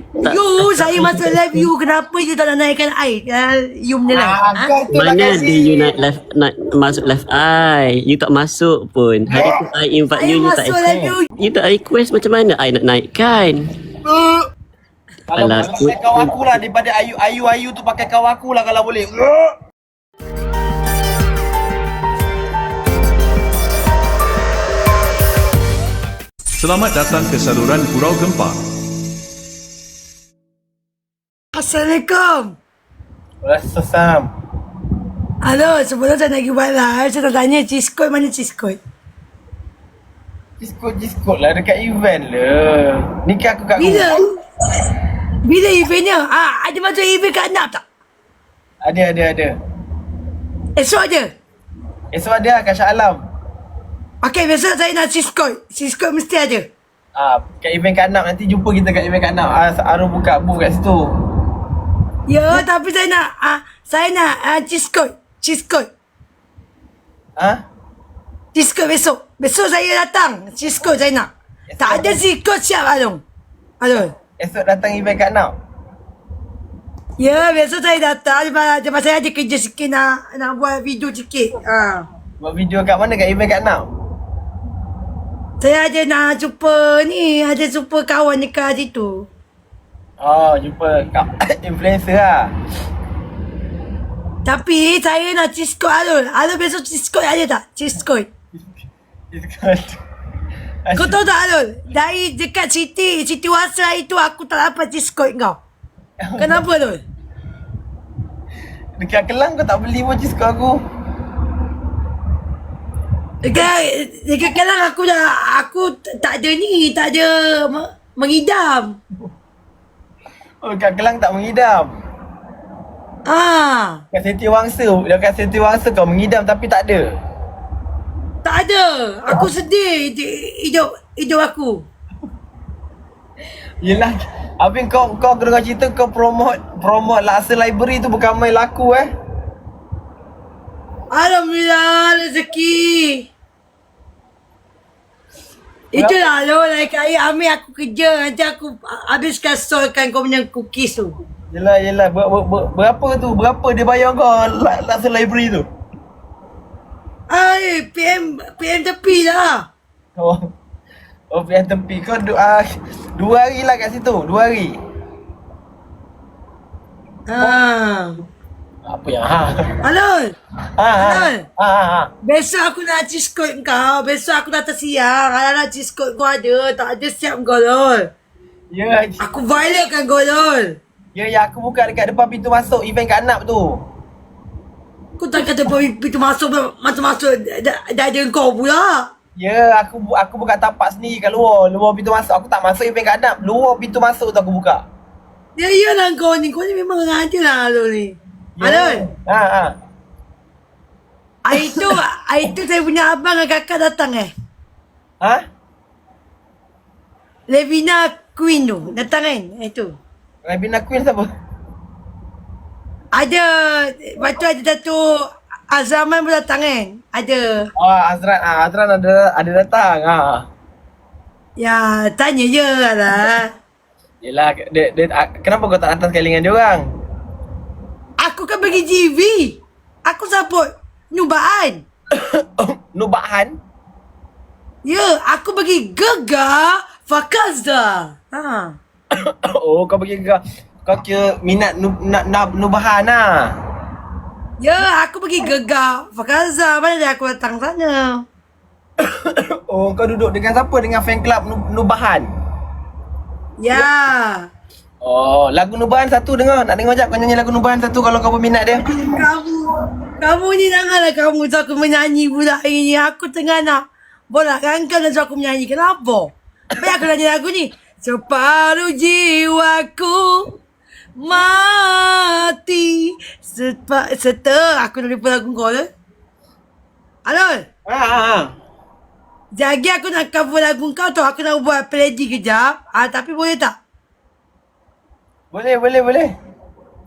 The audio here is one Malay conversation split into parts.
Tak- You, saya masuk live you. Kenapa you tak nak naikkan air? Uh, you punya live. Ah, Ha? Mana ada you nak left nak masuk left eye. You tak masuk pun. Hari tu I invite you, you tak masuk live you. accept. You tak request macam mana I nak naikkan. Kalau Alah, pakai aku- kawan aku lah daripada Ayu Ayu Ayu tu pakai kawan aku lah kalau boleh. Selamat datang ke saluran Pulau Gempar. Assalamualaikum. Sam. Halo, sebelum saya nak pergi live, saya nak tanya Ciskot mana Ciskot? Jiskot lah dekat event lah. Nikah aku kat Bila? rumah. Bila eventnya? Ah, ada masuk event kat Anap tak? Ada ada ada. Esok je. Esok ada lah kat Shah Alam. Okey, besok saya nak Ciskot. Ciskot mesti ada. Ah, kat event kat Anap nanti jumpa kita kat event kat Anap. Ah, Aru buka booth kat situ. Ya, tapi saya nak ah saya nak ah, Ciskot. Ciskot. Ah? Ciskot besok. Besok saya datang. Ciskot saya nak. Tak ada Ciskot siap Along. Along. Esok datang event kat Anap. Ya, besok saya datang. Lepas, lepas saya ada kerja sikit nak nak buat video sikit. Ah. Buat video kat mana kat event kat Anap? Saya ada nak jumpa ni, ada jumpa kawan dekat situ. Oh, jumpa kat influencer lah. Tapi saya nak Ciskot Alul. Alul besok Ciskot ada tak? Ciskot. Jiskot. Kau tahu tak Alul? Dari dekat Siti, Siti Wasra itu aku tak dapat Ciskot kau. Kenapa Alul? Dekat Kelang kau tak beli pun jiskot aku. Dekat, dekat Kelang aku dah, aku tak ada ni, tak ada me- mengidam. Oh, dekat Kelang tak mengidam. Ah, Dekat Seti Wangsa, dekat Seti Wangsa kau mengidam tapi tak ada. tak ada. Aku sedih di- hidup hidup aku. Yelah, Habis kau kau dengar cerita kau promote promote Laksa Library tu bukan main laku eh. Alhamdulillah rezeki. Itulah lo like ayah ambil aku kerja nanti aku habiskan solkan kau punya cookies tu. Yelah, yelah. Ber, ber, ber, berapa tu? Berapa dia bayar kau La- Laksa Library tu? Ay, PM PM tepi lah. Oh. Oh, pihak tepi. Kau du, uh, dua hari lah kat situ. Dua hari. Ha. Apa yang ha? Halo. Ha, ha, ha, Halal. ha, ha, ha. Besok aku nak cheese code kau. Besok aku datang siang. Kalau nak cheese code kau ada. Tak ada siap kau lol. Ya, Aku violatekan kau lol. ya, ya, aku buka dekat depan pintu masuk event kat Anap tu. Kau tak kata pintu masuk masuk-masuk dah, dah ada kau pula. Ya, aku bu- aku buka tapak sendiri kat luar, luar pintu masuk. Aku tak masuk event kat Anap. Luar pintu masuk tu aku buka. Ya iyalah kau ni. Kau ni memang ada lah Alul ni. Alul. Ha, ha. Hari tu, hari tu saya punya abang dan kakak datang eh. Ha? Levina Queen tu. Datang kan? Hari tu. Rabina Queen siapa? Ada, lepas tu ada satu Azaman pun datang kan? Ada. Oh, Azran. Ah, Azran ada ada datang. Ha. Ya, tanya je lah. Yelah, dia, dia, ah, kenapa kau tak datang sekali dengan dia orang? Kan bagi GV. Aku support Nubaan. Nubahan? Ya, aku bagi Gegar Fakaza. Ha. oh, kau pergi kau kau kira minat nu, nak, nak nubahan lah. Ya, aku bagi Gegar Fakaza. Mana dia aku datang sana? oh, kau duduk dengan siapa? Dengan fan club nu, Nubahan? Ya. Oh, lagu Nubahan satu dengar. Nak dengar jap kau nyanyi lagu Nubahan satu kalau kau berminat dia. Kamu, kamu ni janganlah kamu suruh aku menyanyi pula hari ni. Aku tengah nak bola kangkang dan suruh aku menyanyi. Kenapa? Baik aku nyanyi lagu ni. Separuh jiwaku mati Sepa, Serta aku nak lupa lagu kau lah. Alol, Ha, ha, ha. jadi aku nak cover lagu kau tu. Aku nak buat parody kejap. Ah, tapi boleh tak? Boleh, boleh, boleh.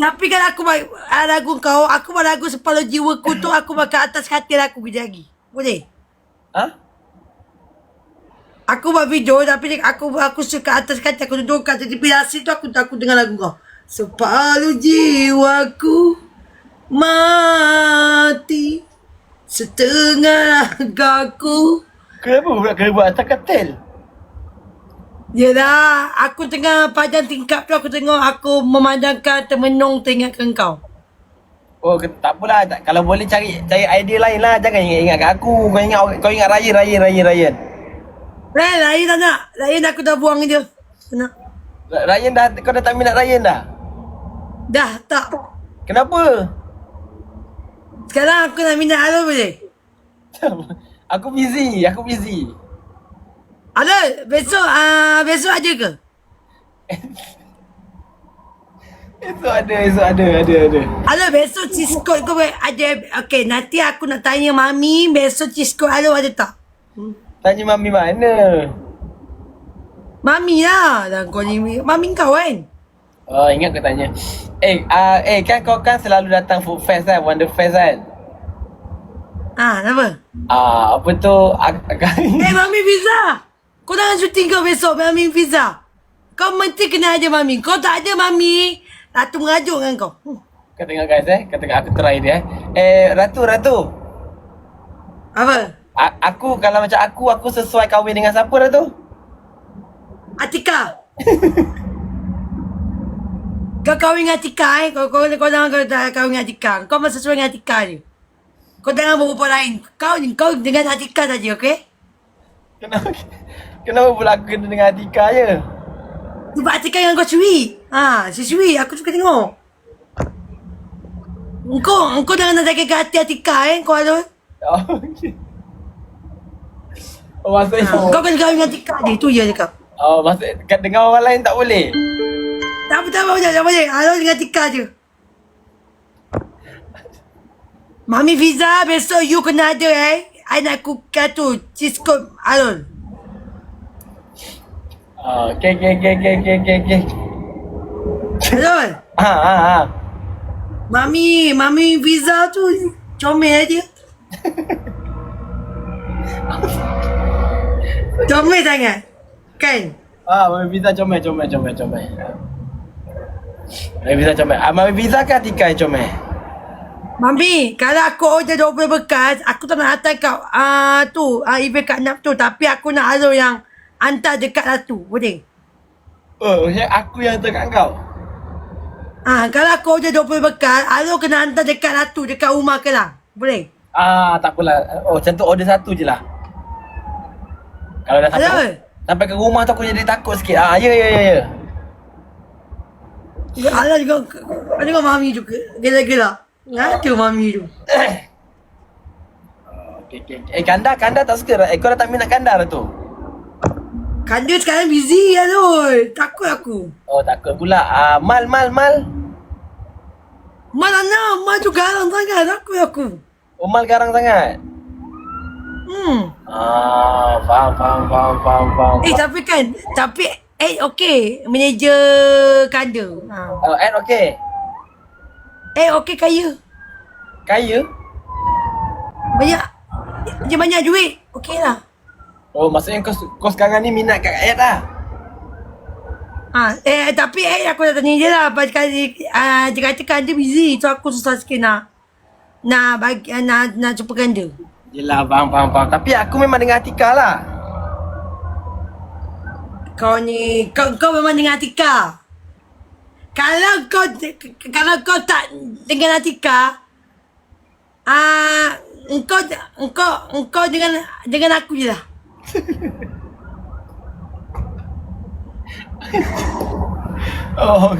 Tapi kalau aku ah, lagu kau, aku buat lagu separuh jiwaku tu, aku kat atas katil aku kejap lagi. Boleh? Ha? Aku buat video tapi aku aku suka atas kata aku duduk kat tepi nasi tu aku aku dengar lagu kau. Separuh jiwaku mati setengah ragaku. Kenapa pula kena buat atas katil? Yelah, aku tengah padang tingkap tu aku tengok aku memandangkan termenung teringatkan kau. Oh, ke, tak apalah. Tak, kalau boleh cari cari idea lain lah. Jangan ingat, ingat kat aku. Kau ingat kau ingat Ryan, Ryan, Ryan, Ryan. Lain, lain tak nak. Lain aku dah buang dia. Nak. Ryan dah, kau dah tak minat Ryan dah? Dah, tak. Kenapa? Sekarang aku nak minat Alon boleh? aku busy, aku busy. Alon, besok ah besok ada ke? Esok ada, esok ada, ada, ada. Alon, besok Cisco kau ada. Okay, nanti aku nak tanya Mami besok Cisco Alon ada tak? Tanya mami mana? Mami lah. Dan kau ni, Mami kau kan? Oh, ingat kau tanya. Eh, uh, eh kan kau kan selalu datang food fest kan, Wonder Fest kan? Ah, kenapa? Ah, apa tu? Ak- Eh, Mami Pizza! Kau jangan syuting kau besok, Mami Pizza. Kau mesti kena ada Mami. Kau tak ada Mami, Ratu mengajuk dengan kau. Hmm. kau tengok guys eh, kau tengok aku try dia eh. Eh, Ratu, Ratu. Apa? A- aku kalau macam aku, aku sesuai kahwin dengan siapa Ratu? Atika. kau kahwin dengan Atika eh. Kau, kau, kau jangan kau kahwin dengan Atika. Kau masih sesuai dengan Atika ni. Kau jangan berbual lain. Kau kau dengan Atika saja, okey? Kenapa? Kenapa pula aku kena dengan Atika je? Sebab Atika yang kau curi. Ha, si curi. Aku suka tengok. Engkau, engkau jangan nak jaga hati Atika eh. Kau ada. Oh, okay. Oh, maksudnya... Ha, kau kena kahwin dengan Atika je. Itu je cakap. Oh, maksud kat dengan orang lain tak boleh? Tak apa, tak apa, tak apa, tak boleh. Alon dengan Atika je. Mami Fiza, besok you kena ada eh. I nak cookkan tu. Cheese cone Alon. Okay, okay, okay, okay, okay, okay, okay. Alon. Ha, ha, ha. Mami, Mami Fiza tu comel dia. comel sangat. Kan? Ah, Mami Visa comel, comel, comel, comel. Mami Visa comel. Ah, Mami Visa ke Atika yang comel? Mami, kalau aku order 20 bekas, aku tak nak hantar kau ah tu, ah event kat Nap tu. Tapi aku nak Alon yang hantar dekat Ratu. Boleh? Oh, yang aku yang hantar kat kau? Ah, kalau aku order 20 bekas, Alon kena hantar dekat Ratu, dekat rumah Kelang. Boleh? Ah, tak apalah. Oh, macam tu order satu je lah. Kalau dah sampai, sampai ke rumah tu aku jadi takut sikit. Ah, ya, ya, ya, ya. Ya, Alon juga, ada juga Mami juga. Gila-gila. Ha, tu Mami tu. Okay, okay. Eh, kanda, kanda tak suka. Eh, kau dah tak minat kanda lah tu. Kanda sekarang busy Alon. Takut aku. Oh, takut pula. Ah, mal, mal, mal. Mana nak, Mak tu garang sangat. Takut aku. Oh, mal garang sangat. Hmm. Ah, faham, faham, faham, faham, faham. Eh, tapi kan, tapi eh okey. Manager kanda. Ha. Oh, Ed okay. Eh, okey kaya. Kaya? Banyak. Dia banyak duit. Okey lah. Oh, maksudnya kau, kau sekarang ni minat kat Ed lah? Ha, eh tapi eh aku dah tanya dia lah Pasal kali uh, dia katakan dia busy So aku susah sikit nak Nak bagi uh, nak, nak jumpakan dia Yelah, faham, faham, faham. Tapi aku memang dengan Atika lah. Kau ni Kau, kau memang dengan Atika Kalau kau Kalau kau tak Dengan Atika Ah, uh, engkau engkau engkau dengan dengan aku je lah. Oh,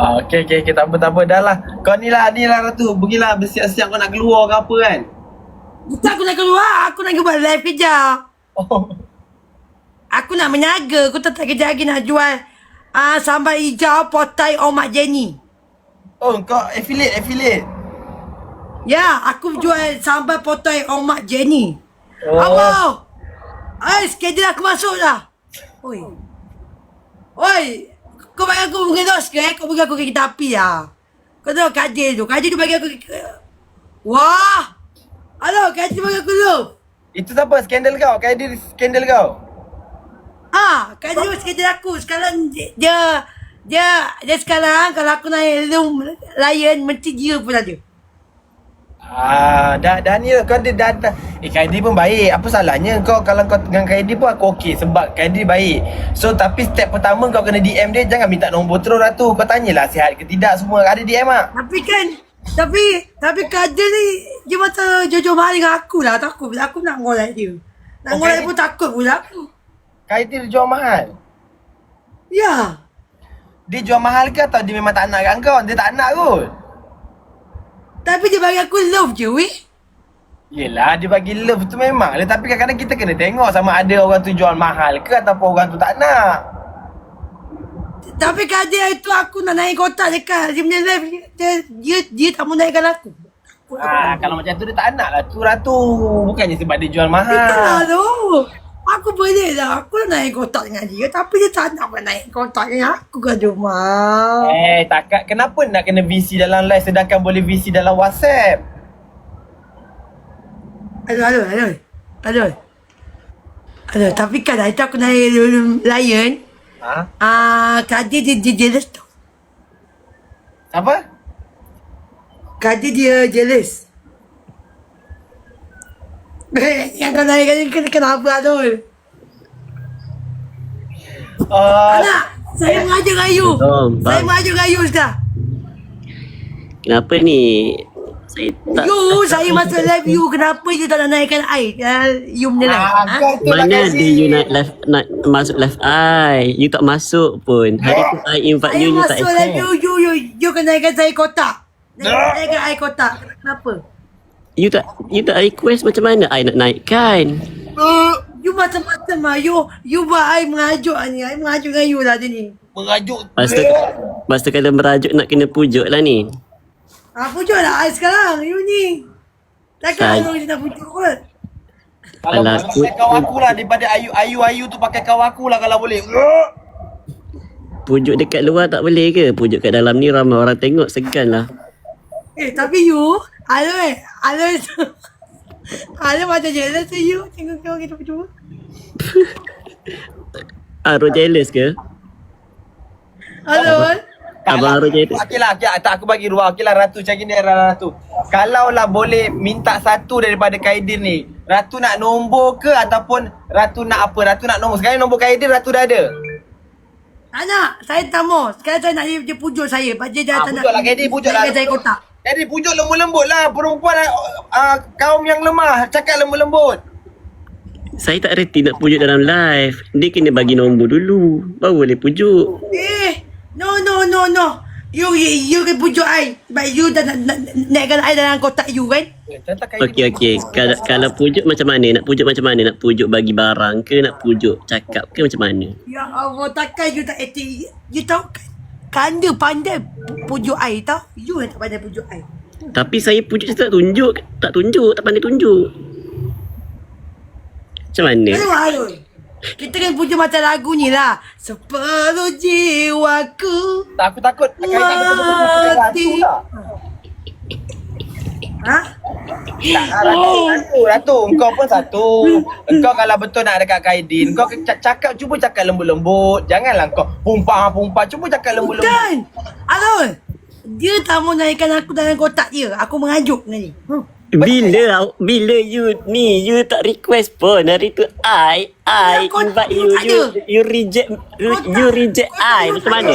Ah, okay, okay, okay, tak apa, tak apa, dah lah. Kau ni lah, ni lah Ratu. Pergilah bersiap-siap kau nak keluar ke apa kan? Bukan aku nak keluar, aku nak buat live kerja. Oh, Aku nak menyaga, aku tak tak kerja lagi nak jual ah uh, sambal hijau potai Omak Jenny. oh kau affiliate, affiliate. Ya, aku jual sambal potai Omak Jenny. Oh. Oh. Ay, schedule aku masuk dah. Oi. Oi, kau bagi aku mengedos ke? eh? Kau bagi aku kereta api lah. Kau tahu kadir tu. Kadir tu bagi aku... Wah! Halo, kadir bagi aku tu. Itu siapa? Skandal kau? Kadir skandal kau? Ah, kan dia kerja aku. Sekarang dia, dia, dia, sekarang kalau aku naik loom lion, mesti dia pun ada. Ah, dah dah ni kau ada dah, dah. Eh Kaidi pun baik. Apa salahnya kau kalau kau dengan Kaidi pun aku okey sebab Kaidi baik. So tapi step pertama kau kena DM dia jangan minta nombor terus Ratu. Kau tanyalah sihat ke tidak semua. Ada DM ah? Tapi kan, tapi, tapi kader ni, dia macam jojo mahal dengan aku lah. Takut pula aku nak ngolek dia. Nak Okay. ngolek pun takut pula aku. Kaidi dia jual mahal. Ya. Dia jual mahal ke atau dia memang tak nak kat kau? Dia tak nak kot. Tapi dia bagi aku love je, weh. Yelah dia bagi love tu memang lah Tapi kadang-kadang kita kena tengok sama ada orang tu jual mahal ke Ataupun orang tu tak nak Tapi kader itu aku nak naik kotak dekat. Dia punya live, dia, dia, dia tak mau naikkan aku. ah, Kalau macam tu dia tak nak lah tu Ratu Bukannya sebab dia jual mahal tu. Aku boleh lah. Aku nak naik kotak dengan dia. Tapi dia tak nak naik kotak dengan aku kan rumah. Eh takkan Kenapa nak kena VC dalam live Sedangkan boleh VC dalam WhatsApp Aduh, aduh, aduh. Aduh. Aduh, tapi kan itu aku naik lion. Ha? Ah, Kadir dia, dia jealous tu. Apa? Kadir dia jealous. Eh, yang kau naik ni ken- kenapa Adul? Uh, Anak, saya mengajuk Ayu. Betul, Saya faham. mengajuk Ayu dah. Kenapa ni? Saya tak You, saya masuk live you. Kenapa you tak nak naikkan air? Uh, you punya live. ah, Ha? lah mana ada you nak live nak masuk live I. You tak masuk pun. Hari tu I invite Saya you you tak masuk live you, accept. you, you, you kena naikkan saya kotak. Dah. Naikkan air kotak. Kenapa? You tak you tak request macam mana I nak naikkan. Uh, you macam-macam lah. You, you buat air mengajuk lah ni. Air mengajuk dengan you lah dia ni. Mengajuk tu, lepas tu kalau merajuk nak kena pujuk lah ni. Ah, pujuk lah air sekarang. You ni. Takkan Saya- orang nak pujuk kot. Kalau Alah, pakai kau aku lah Daripada ayu-ayu tu pakai kau aku lah Kalau boleh Pujuk dekat luar tak boleh ke? Pujuk kat dalam ni ramai orang tengok segan lah. Eh, tapi you, Alo eh, Alo Alo macam jealous tu you. Tengok kau kita berdua. Aro jealous ke? Alo. Abang Aro jealous. Okey lah, okay, tak aku bagi ruang. Okey lah Ratu, macam gini Ratu. Kalau lah boleh minta satu daripada Kaidin ni. Ratu nak nombor ke ataupun Ratu nak apa? Ratu nak nombor. Sekarang nombor Kaidin Ratu dah ada. Tak nak, saya tak mau. Sekarang saya nak dia, dia pujuk saya. Dia Ah, tak nak. pujuk lah Kaidin, pujuk lah. saya kotak. Jadi pujuk lembut-lembut lah. Perempuan uh, kaum yang lemah. Cakap lembut-lembut. Saya tak reti nak pujuk dalam live. Dia kena bagi nombor dulu. Baru boleh pujuk. Eh, no, no, no, no. You, you, you can pujuk I. But you dah nak, nak, naikkan I dalam kotak you kan? Okey okey. Kalau kalau pujuk macam mana? Nak pujuk macam mana? Nak pujuk bagi barang ke nak pujuk cakap ke macam mana? Ya Allah, takkan you tak etik. You tahu kan? Kanda pandai pu- pujuk I tau. You yang tak pandai pujuk I. Tapi saya pujuk saya tak tunjuk, tak tunjuk, tak pandai tunjuk. Macam mana? Aduh, aduh. Kita kan pujuk macam lagu ni lah. Separuh jiwaku. Tak, aku takut. Lah. Ha? Tak, Ratu, Ratu, Ratu, engkau pun satu. Engkau kalau betul nak dekat Kaidin, kau cakap, cuba cakap lembut-lembut. Janganlah kau pumpah-pumpah. Cuba cakap lembut-lembut. Bukan. Alul. Dia tak mau naikkan aku dalam kotak dia. Aku mengajuk dengan ni. Hmm. Bila bila you ni you tak request pun hari tu I I Ya, kau- invite you you you reject you, Kau tak- you reject I macam mana?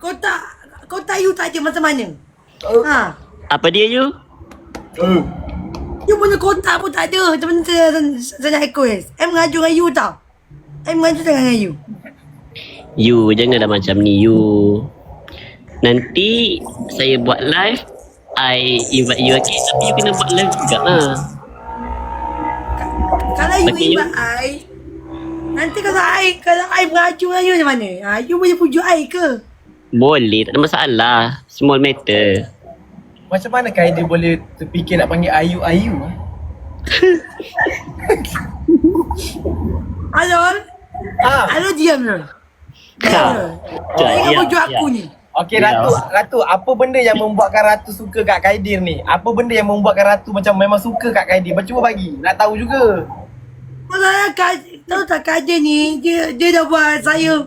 Kotak kotak you tak ada macam mana? Ha. Apa dia you? You punya kotak pun tak ada. Macam mana saya, saya, nak request? I mengajuk dengan you tau. I mengajuk dengan you. You janganlah macam ni you. Nanti saya buat live I invite you okay tapi you kena buat live juga lah. Kalau you Okay, you- invite I, nanti kalau I, kalau I mengajuk dengan you macam mana? Ha, you boleh pujuk I ke? Boleh tak ada masalah. Small matter. Macam mana Kaidin boleh terfikir nak panggil Ayu-Ayu? Alul? Ha. Alul diam je. Kau. Jangan Diam, pujuk diam. aku ni. Okey. Ratu, Ratu, apa benda yang membuatkan Ratu suka kat Kaidir ni? Apa benda yang membuatkan Ratu macam memang suka kat Kaidir? Cuba bagi, nak tahu juga. Masalah Kad- Tahu tak Jen ni, dia, dia dah buat saya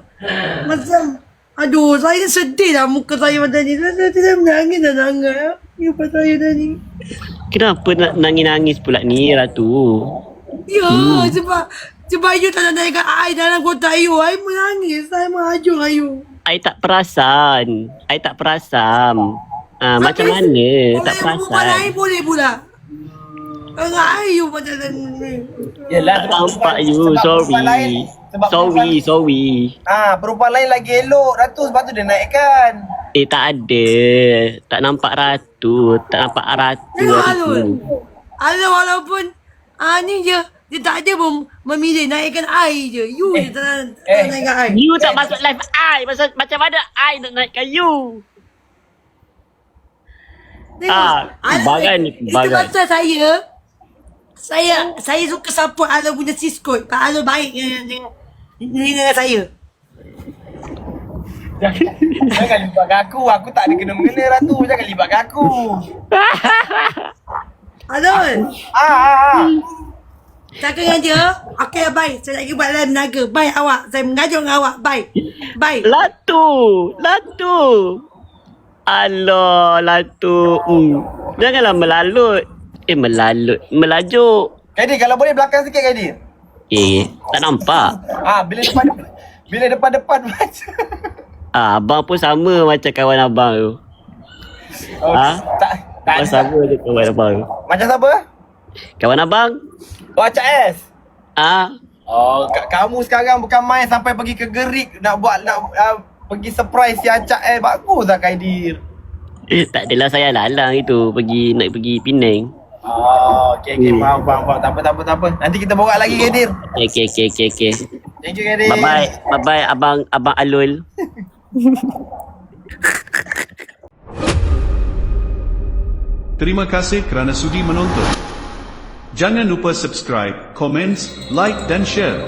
macam Aduh, saya sedih lah muka saya macam ni. Saya, saya, saya menangis dah sangat. Ya, pasal saya tadi. Kenapa nak nangis-nangis pula ni Ratu? Ya, sebab sebab you tak nak naikkan air dalam kotak you. I menangis. Saya mengajuk you. I tak perasan. I tak perasan. Ah, macam mana kalau tak perasan? lain boleh pula. Enggak air you macam ni. Yelah Tak nampak you. Sorry. Sebab Sorry, perempuan- sorry. Ah, perempuan lain lagi elok Ratu sebab tu dia naikkan Eh tak ada. Tak nampak Ratu. Tak nampak Ratu. Hari tu. Alul walaupun ah ni je. Dia tak ada pun memilih naikkan air je. You je tak nak tak eh. nak naikkan air. You tak masuk live I. Macam, macam mana I nak naikkan you? Tengok. Ah, Alul- bagan ni, Itu bagan. pasal saya saya saya suka support Alul punya siskot. Pak Alul baik dengan dengan, dengan saya. Jangan libatkan aku Aku tak ada kena-mengena Ratu Jangan libatkan aku Alul, Ah, ah, ah. cakap dengan dia, okey baik. Saya lagi buat live naga. Baik awak. Saya mengajuk dengan awak. Baik. Baik. Latu. Latu. Alah, Latu. Hmm. Janganlah melalut. Eh, melalut. Melajuk. Kaidi kalau boleh belakang sikit Kaidi Eh, tak nampak. Ah, bila depan Bila depan-depan macam Ah, abang pun sama macam kawan abang tu. oh, Ah? Tak Tak Abang sama je kawan abang. Macam siapa? Kawan abang? Oh, Acak S Ah, Oh, ka- kamu sekarang bukan main sampai pergi ke Gerik nak buat nak uh, pergi surprise si Acak S. Bagus lah Kaidir. eh, tak adalah saya lalang itu pergi nak pergi Penang. Oh, okey okey Hmm. faham faham faham. Tak apa tak apa tak apa. Nanti kita borak lagi Kaidir. Okey, okey, okey, okey. Thank you Kaidir. Bye bye. Bye bye abang abang Alul. Terima kasih kerana sudi menonton. Jangan lupa subscribe, komen, like dan share.